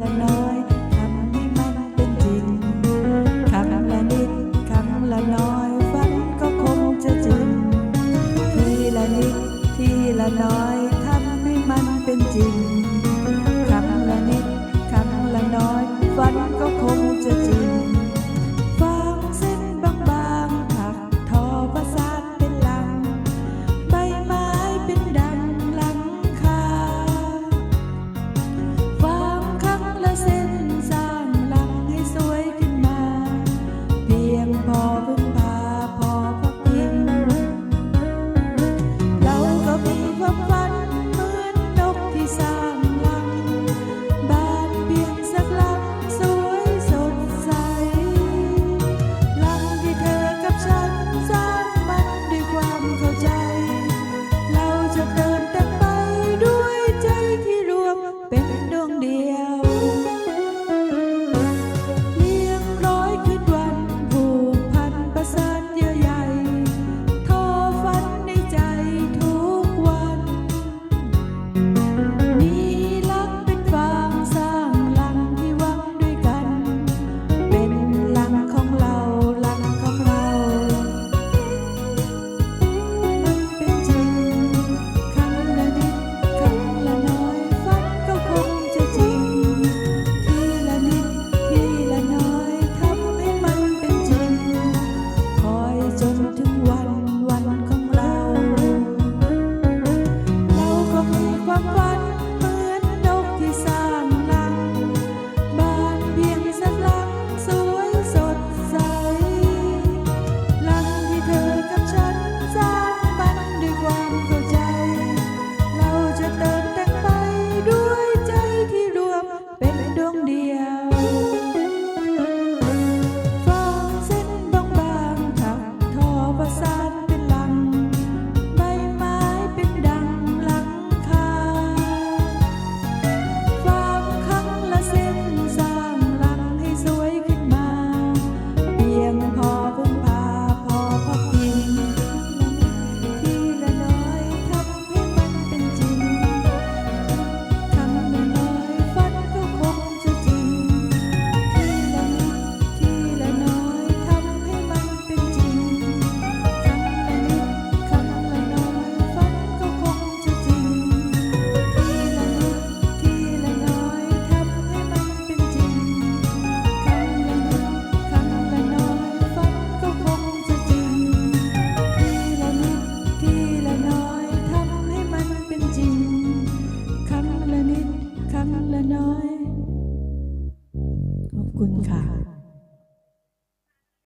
จากน้อยทำให้มันเป็นจริงคำละนิดคำละน้อยฝันก็คงจะจริงทีละนิดทีละน้อย ละน้อย ขอบคุณค่ะ